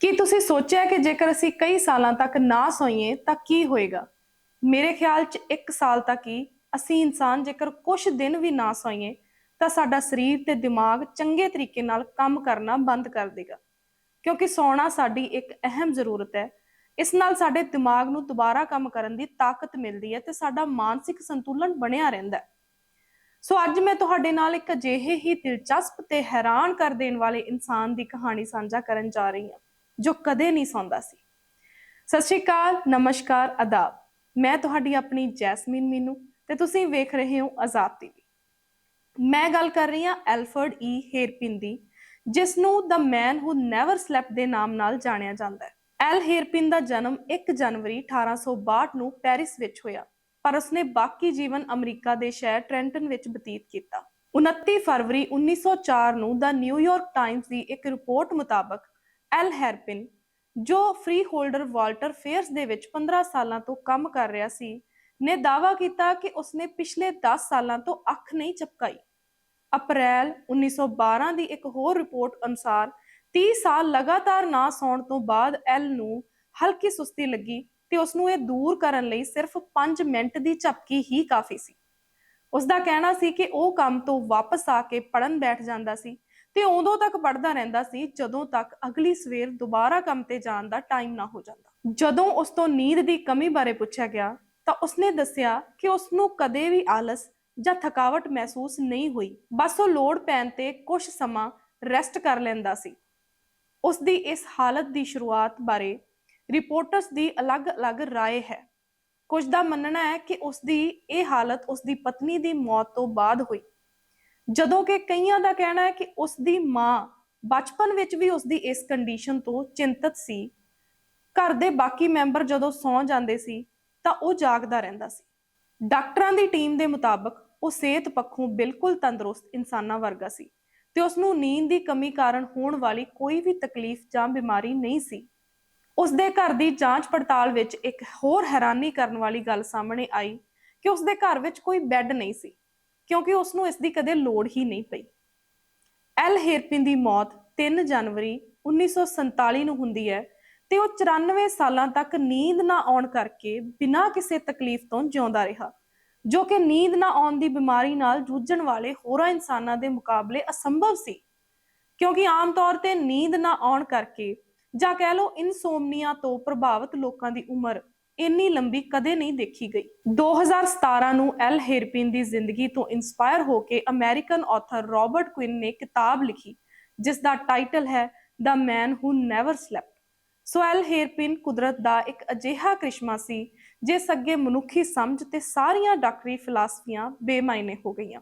ਕੀ ਤੁਸੀਂ ਸੋਚਿਆ ਕਿ ਜੇਕਰ ਅਸੀਂ ਕਈ ਸਾਲਾਂ ਤੱਕ ਨਾ ਸੋਈਏ ਤਾਂ ਕੀ ਹੋਏਗਾ? ਮੇਰੇ ਖਿਆਲ 'ਚ 1 ਸਾਲ ਤੱਕ ਹੀ ਅਸੀਂ ਇਨਸਾਨ ਜੇਕਰ ਕੁਝ ਦਿਨ ਵੀ ਨਾ ਸੋਈਏ ਤਾਂ ਸਾਡਾ ਸਰੀਰ ਤੇ ਦਿਮਾਗ ਚੰਗੇ ਤਰੀਕੇ ਨਾਲ ਕੰਮ ਕਰਨਾ ਬੰਦ ਕਰ ਦੇਗਾ। ਕਿਉਂਕਿ ਸੌਣਾ ਸਾਡੀ ਇੱਕ ਅਹਿਮ ਜ਼ਰੂਰਤ ਹੈ। ਇਸ ਨਾਲ ਸਾਡੇ ਦਿਮਾਗ ਨੂੰ ਦੁਬਾਰਾ ਕੰਮ ਕਰਨ ਦੀ ਤਾਕਤ ਮਿਲਦੀ ਹੈ ਤੇ ਸਾਡਾ ਮਾਨਸਿਕ ਸੰਤੁਲਨ ਬਣਿਆ ਰਹਿੰਦਾ ਹੈ। ਸੋ ਅੱਜ ਮੈਂ ਤੁਹਾਡੇ ਨਾਲ ਇੱਕ ਅਜਿਹੇ ਹੀ ਦਿਲਚਸਪ ਤੇ ਹੈਰਾਨ ਕਰ ਦੇਣ ਵਾਲੇ ਇਨਸਾਨ ਦੀ ਕਹਾਣੀ ਸਾਂਝਾ ਕਰਨ ਜਾ ਰਹੀ ਹਾਂ। ਜੋ ਕਦੇ ਨਹੀਂ ਸੌਂਦਾ ਸੀ। ਸਤਿ ਸ਼੍ਰੀ ਅਕਾਲ, ਨਮਸਕਾਰ ਆਦਾਬ ਮੈਂ ਤੁਹਾਡੀ ਆਪਣੀ ਜੈਸਮੀਨ ਮੀਨੂ ਤੇ ਤੁਸੀਂ ਵੇਖ ਰਹੇ ਹੋ ਆਜ਼ਾਦ ਟੀਵੀ। ਮੈਂ ਗੱਲ ਕਰ ਰਹੀ ਹਾਂ ਐਲਫਰਡ ਈ ਹੇਰਪਿਨ ਦੀ ਜਿਸ ਨੂੰ ਦ ਮੈਨ ਹੂ ਨੈਵਰ ਸਲੈਪਟ ਦੇ ਨਾਮ ਨਾਲ ਜਾਣਿਆ ਜਾਂਦਾ ਹੈ। ਐਲ ਹੇਰਪਿਨ ਦਾ ਜਨਮ 1 ਜਨਵਰੀ 1862 ਨੂੰ ਪੈਰਿਸ ਵਿੱਚ ਹੋਇਆ, ਪਰ ਉਸਨੇ ਬਾਕੀ ਜੀਵਨ ਅਮਰੀਕਾ ਦੇ ਸ਼ਹਿਰ ਟ੍ਰੈਂਟਨ ਵਿੱਚ ਬਤੀਤ ਕੀਤਾ। 29 ਫਰਵਰੀ 1904 ਨੂੰ ਦਾ ਨਿਊਯਾਰਕ ਟਾਈਮਜ਼ ਦੀ ਇੱਕ ਰਿਪੋਰਟ ਮੁਤਾਬਕ ਐਲ ਹੈਰਪਿਨ ਜੋ ਫ੍ਰੀ ਹੋਲਡਰ ਵਾਲਟਰ ਫੇਅਰਸ ਦੇ ਵਿੱਚ 15 ਸਾਲਾਂ ਤੋਂ ਕੰਮ ਕਰ ਰਿਹਾ ਸੀ, ਨੇ ਦਾਅਵਾ ਕੀਤਾ ਕਿ ਉਸਨੇ ਪਿਛਲੇ 10 ਸਾਲਾਂ ਤੋਂ ਅੱਖ ਨਹੀਂ ਝਪਕਾਈ ਅਪ੍ਰੈਲ 1912 ਦੀ ਇੱਕ ਹੋਰ ਰਿਪੋਰਟ ਅਨੁਸਾਰ 30 ਸਾਲ ਲਗਾਤਾਰ ਨਾ ਸੌਣ ਤੋਂ ਬਾਅਦ ਐਲ ਨੂੰ ਹਲਕੀ ਸੁਸਤੀ ਲੱਗੀ ਤੇ ਉਸ ਨੂੰ ਇਹ ਦੂਰ ਕਰਨ ਲਈ ਸਿਰਫ 5 ਮਿੰਟ ਦੀ ਝਪਕੀ ਹੀ ਕਾਫੀ ਸੀ। ਉਸ ਦਾ ਕਹਿਣਾ ਸੀ ਕਿ ਉਹ ਕੰਮ ਤੋਂ ਵਾਪਸ ਆ ਕੇ ਪੜਨ ਬੈਠ ਜਾਂਦਾ ਸੀ ਤੇ ਉਦੋਂ ਤੱਕ ਪੜਦਾ ਰਹਿੰਦਾ ਸੀ ਜਦੋਂ ਤੱਕ ਅਗਲੀ ਸਵੇਰ ਦੁਬਾਰਾ ਕੰਮ ਤੇ ਜਾਣ ਦਾ ਟਾਈਮ ਨਾ ਹੋ ਜਾਂਦਾ ਜਦੋਂ ਉਸ ਤੋਂ ਨੀਂਦ ਦੀ ਕਮੀ ਬਾਰੇ ਪੁੱਛਿਆ ਗਿਆ ਤਾਂ ਉਸਨੇ ਦੱਸਿਆ ਕਿ ਉਸ ਨੂੰ ਕਦੇ ਵੀ ਆਲਸ ਜਾਂ ਥਕਾਵਟ ਮਹਿਸੂਸ ਨਹੀਂ ਹੋਈ ਬਸ ਉਹ ਲੋੜ ਪੈਣ ਤੇ ਕੁਝ ਸਮਾਂ ਰੈਸਟ ਕਰ ਲੈਂਦਾ ਸੀ ਉਸ ਦੀ ਇਸ ਹਾਲਤ ਦੀ ਸ਼ੁਰੂਆਤ ਬਾਰੇ ਰਿਪੋਰਟਰਸ ਦੀ ਅਲੱਗ-ਅਲੱਗ رائے ਹੈ ਕੁਝ ਦਾ ਮੰਨਣਾ ਹੈ ਕਿ ਉਸ ਦੀ ਇਹ ਹਾਲਤ ਉਸ ਦੀ ਪਤਨੀ ਦੀ ਮੌਤ ਤੋਂ ਬਾਅਦ ਹੋਈ ਜਦੋਂ ਕਿ ਕਈਆਂ ਦਾ ਕਹਿਣਾ ਹੈ ਕਿ ਉਸ ਦੀ ਮਾਂ ਬਚਪਨ ਵਿੱਚ ਵੀ ਉਸ ਦੀ ਇਸ ਕੰਡੀਸ਼ਨ ਤੋਂ ਚਿੰਤਤ ਸੀ। ਘਰ ਦੇ ਬਾਕੀ ਮੈਂਬਰ ਜਦੋਂ ਸੌਂ ਜਾਂਦੇ ਸੀ, ਤਾਂ ਉਹ ਜਾਗਦਾ ਰਹਿੰਦਾ ਸੀ। ਡਾਕਟਰਾਂ ਦੀ ਟੀਮ ਦੇ ਮੁਤਾਬਕ ਉਹ ਸਿਹਤ ਪੱਖੋਂ ਬਿਲਕੁਲ ਤੰਦਰੁਸਤ ਇਨਸਾਨਾਂ ਵਰਗਾ ਸੀ ਤੇ ਉਸ ਨੂੰ ਨੀਂਦ ਦੀ ਕਮੀ ਕਾਰਨ ਹੋਣ ਵਾਲੀ ਕੋਈ ਵੀ ਤਕਲੀਫ ਜਾਂ ਬਿਮਾਰੀ ਨਹੀਂ ਸੀ। ਉਸ ਦੇ ਘਰ ਦੀ ਜਾਂਚ ਪੜਤਾਲ ਵਿੱਚ ਇੱਕ ਹੋਰ ਹੈਰਾਨੀ ਕਰਨ ਵਾਲੀ ਗੱਲ ਸਾਹਮਣੇ ਆਈ ਕਿ ਉਸ ਦੇ ਘਰ ਵਿੱਚ ਕੋਈ ਬੈੱਡ ਨਹੀਂ ਸੀ। ਕਿਉਂਕਿ ਉਸ ਨੂੰ ਇਸ ਦੀ ਕਦੇ ਲੋੜ ਹੀ ਨਹੀਂ ਪਈ। ਐਲ ਹੇਰਪਿਨ ਦੀ ਮੌਤ 3 ਜਨਵਰੀ 1947 ਨੂੰ ਹੁੰਦੀ ਹੈ ਤੇ ਉਹ 94 ਸਾਲਾਂ ਤੱਕ ਨੀਂਦ ਨਾ ਆਉਣ ਕਰਕੇ ਬਿਨਾਂ ਕਿਸੇ ਤਕਲੀਫ ਤੋਂ ਜਿਉਂਦਾ ਰਿਹਾ, ਜੋ ਕਿ ਨੀਂਦ ਨਾ ਆਉਣ ਦੀ ਬਿਮਾਰੀ ਨਾਲ ਜੂਝਣ ਵਾਲੇ ਹੋਰਾਂ ਇਨਸਾਨਾਂ ਦੇ ਮੁਕਾਬਲੇ ਅਸੰਭਵ ਸੀ। ਕਿਉਂਕਿ ਆਮ ਤੌਰ ਤੇ ਨੀਂਦ ਨਾ ਆਉਣ ਕਰਕੇ ਜਾਂ ਕਹਿ ਲਓ ਇਨਸੋਮਨੀਆ ਤੋਂ ਪ੍ਰਭਾਵਿਤ ਲੋਕਾਂ ਦੀ ਉਮਰ ਇੰਨੀ ਲੰਬੀ ਕਦੇ ਨਹੀਂ ਦੇਖੀ ਗਈ। 2017 ਨੂੰ ਐਲ ਹੇਰਪਿਨ ਦੀ ਜ਼ਿੰਦਗੀ ਤੋਂ ਇਨਸਪਾਇਰ ਹੋ ਕੇ ਅਮਰੀਕਨ ਆਥਰ ਰਾਬਰਟ ਕੁਇਨ ਨੇ ਕਿਤਾਬ ਲਿਖੀ ਜਿਸ ਦਾ ਟਾਈਟਲ ਹੈ the man who never slept so Al Herpin ਕੁਦਰਤ ਦਾ ਇੱਕ ਅਜਿਹਾ ਕ੍ਰਿਸ਼ਮਾ ਸੀ, ਜਿਸ ਅੱਗੇ ਮਨੁੱਖੀ ਸਮਝ ਤੇ ਸਾਰੀਆਂ ਡਾਕਟਰੀ ਫਿਲਾਸਫੀਆਂ ਬੇਮਾਇਨੇ ਹੋ ਗਈਆਂ।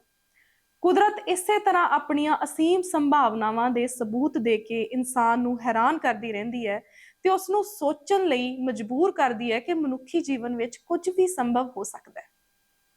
ਕੁਦਰਤ ਇਸੇ ਤਰ੍ਹਾਂ ਆਪਣੀਆਂ ਅਸੀਮ ਸੰਭਾਵਨਾਵਾਂ ਦੇ ਸਬੂਤ ਦੇ ਕੇ ਇਨਸਾਨ ਨੂੰ ਹੈਰਾਨ ਕਰਦੀ ਰਹਿੰਦੀ ਹੈ ਤੇ ਉਸ ਨੂੰ ਸੋਚਣ ਲਈ ਮਜਬੂਰ ਕਰਦੀ ਹੈ ਕਿ ਮਨੁੱਖੀ ਜੀਵਨ ਵਿੱਚ ਕੁਝ ਵੀ ਸੰਭਵ ਹੋ ਸਕਦਾ ਹੈ।